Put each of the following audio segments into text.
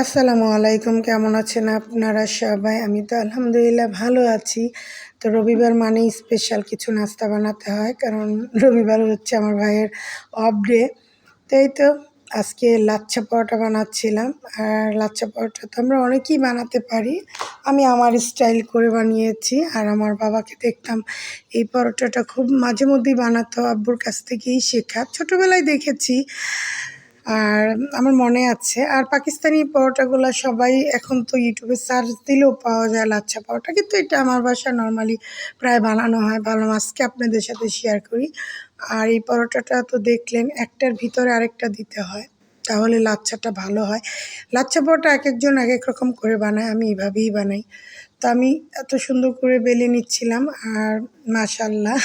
আসসালামু আলাইকুম, কেমন আছেন আপনারা সবাই? আমি তো আলহামদুলিল্লাহ ভালো আছি। তো রবিবার মানেই স্পেশাল কিছু নাস্তা বানাতে হয়, কারণ রবিবার হচ্ছে আমার ভাইয়ের অফ ডে তাই তো আজকে লাচ্ছা পরোটা বানাচ্ছিলাম, আর লাচ্ছা পরোটা তো আমরা অনেকেই বানাতে পারি। আমি আমার স্টাইল করে বানিয়েছি, আর আমার বাবাকে দেখতাম এই পরোটাটা খুব মাঝে মধ্যেই বানাতো, আব্বুর কাছ থেকেই শেখা। ছোটোবেলায় দেখেছি আর আমার মনে আছে, আর পাকিস্তানি পরোটাগুলো সবাই এখন তো ইউটিউবে সার্চ দিলেও পাওয়া যায় লাচ্ছা পরোটা। কিন্তু এটা আমার বাসা নর্মালি প্রায় বানানো হয়, ভালো আজকে আপনাদের সাথে শেয়ার করি। আর এই পরোটাটা তো দেখলেন, একটার ভিতরে আরেকটা দিতে হয়, তাহলে লাচ্ছাটা ভালো হয়। লাচ্ছা পরোটা এক একজন এক এক রকম করে বানায়, আমি এভাবেই বানাই। তো আমি এত সুন্দর করে বেলে নিচ্ছিলাম, আর মাশাল্লাহ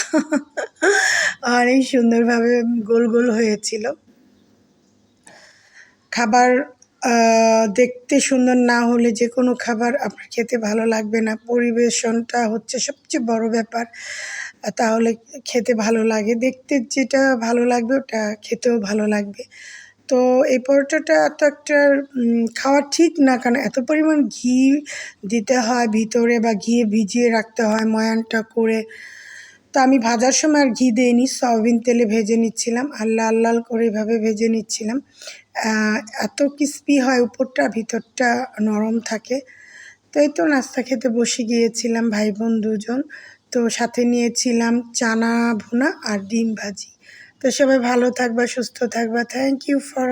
অনেক সুন্দরভাবে গোল গোল হয়েছিল। খাবার দেখতে সুন্দর না হলে যে কোনো খাবার আপনার খেতে ভালো লাগবে না। পরিবেশনটা হচ্ছে সবচেয়ে বড় ব্যাপার। তাহলে খেতে ভালো লাগে। দেখতে যেটা ভালো লাগবে ওটা খেতেও ভালো লাগবে। তো এই পরোটাটা এত একটা খাওয়া ঠিক না। কারণ এত পরিমাণ ঘি দিতে হয়, ভিতরে বা ঘি ভিজিয়ে রাখতে হয় ময়ানটা করে। তো আমি ভাজার সময় আর ঘি দিইনি, সয়াবিন তেলে ভেজে নিচ্ছিলাম, আর লাল লাল করে এভাবে ভেজে নিচ্ছিলাম। এত ক্রিস্পি হয় উপরটা, ভিতরটা নরম থাকে। তো এই তো নাস্তা খেতে বসে গিয়েছিলাম ভাই বোন দুজন। তো সাথে নিয়েছিলাম চানা ভুনা আর ডিম ভাজি। তো সবাই ভালো থাকবা, সুস্থ থাকবা। Thank you for